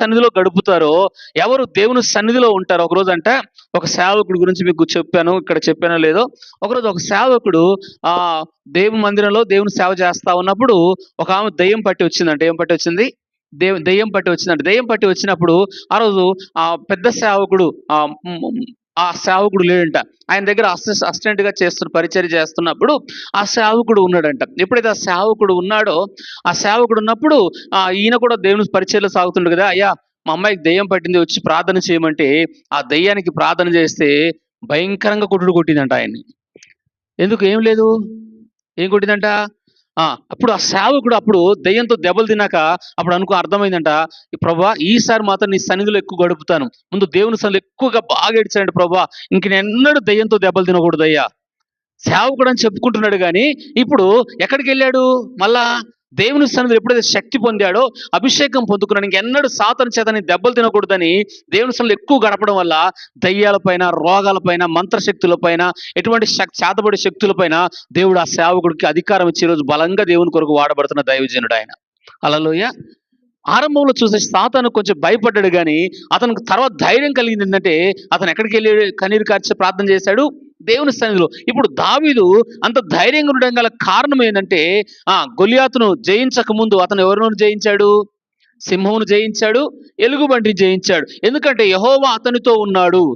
సన్నిధిలో గడుపుతారో ఎవరు దేవుని సన్నిధిలో ఉంటారో ఒకరోజు అంటే ఒక సేవకుడు గురించి మీకు చెప్పాను ఇక్కడ చెప్పానో లేదో ఒకరోజు ఒక సేవకుడు ఆ దేవు మందిరంలో దేవుని సేవ చేస్తా ఉన్నప్పుడు ఒక ఆమె దయ్యం పట్టి వచ్చిందంట. ఏం పట్టి వచ్చింది? దేవ్ దెయ్యం పట్టి వచ్చిందంట. దెయ్యం పట్టి వచ్చినప్పుడు ఆ రోజు ఆ పెద్ద సేవకుడు ఆ ఆ సేవకుడు లేడంట. ఆయన దగ్గర అసిస్ అసిస్టెంట్గా చేస్తున్న పరిచర్య చేస్తున్నప్పుడు ఆ సేవకుడు ఉన్నాడంట. ఎప్పుడైతే ఆ సేవకుడు ఉన్నాడో ఆ సేవకుడు ఉన్నప్పుడు ఆ ఈయన కూడా దేవుని పరిచయలో సాగుతుండు కదా. అయ్యా మా అమ్మాయికి దెయ్యం పట్టింది వచ్చి ప్రార్థన చేయమంటే ఆ దెయ్యానికి ప్రార్థన చేస్తే భయంకరంగా కొట్టుడు కొట్టిందంట ఆయన్ని. ఎందుకు? ఏం లేదు. ఏం కొట్టిందంట? అప్పుడు ఆ సేవకుడు అప్పుడు దెయ్యంతో దెబ్బలు తిన్నాక అప్పుడు అనుకో అర్థమైందంట ఈ ప్రభా ఈసారి మాత్రం నీ సన్నిధిలో ఎక్కువ గడుపుతాను. ముందు దేవుని సన్నిధిలో ఎక్కువగా బాగా ఏడిచాడు ప్రభా. ఇంక నేను ఎన్నడూ దెయ్యంతో దెబ్బలు తినకూడదు అయ్యా సేవకుడు అని చెప్పుకుంటున్నాడు కానీ ఇప్పుడు ఎక్కడికి వెళ్ళాడు మళ్ళా దేవుని సన్నిధిలో ఎప్పుడైతే శక్తి పొందాడో అభిషేకం పొందుకున్నాడు ఎన్నడూ సాతన చేతని దెబ్బలు తినకూడదని దేవుని సన్నిధిలో ఎక్కువ గడపడం వల్ల దయ్యాలపైన రోగాలపైన మంత్రశక్తులపైన ఎటువంటి చేతబడి శక్తులపైన దేవుడు ఆ సేవకుడికి అధికారం ఇచ్చే రోజు బలంగా దేవుని కొరకు వాడబడుతున్న దైవజనుడు ఆయన అలలోయ ఆరంభంలో చూసే సాతాను కొంచెం భయపడ్డాడు కానీ అతనికి తర్వాత ధైర్యం కలిగింది ఏంటంటే అతను ఎక్కడికి వెళ్ళి కన్నీరు కార్చి ప్రార్థన చేశాడు? దేవుని సన్నిధిలో. ఇప్పుడు దావీదు అంత ధైర్యంగా ఉండడం గల కారణం ఏంటంటే ఆ గొలియాతును జయించక ముందు అతను ఎవరినో జయించాడు? సింహమును జయించాడు ఎలుగుబంటిని జయించాడు. ఎందుకంటే యహోవా అతనితో ఉన్నాడు.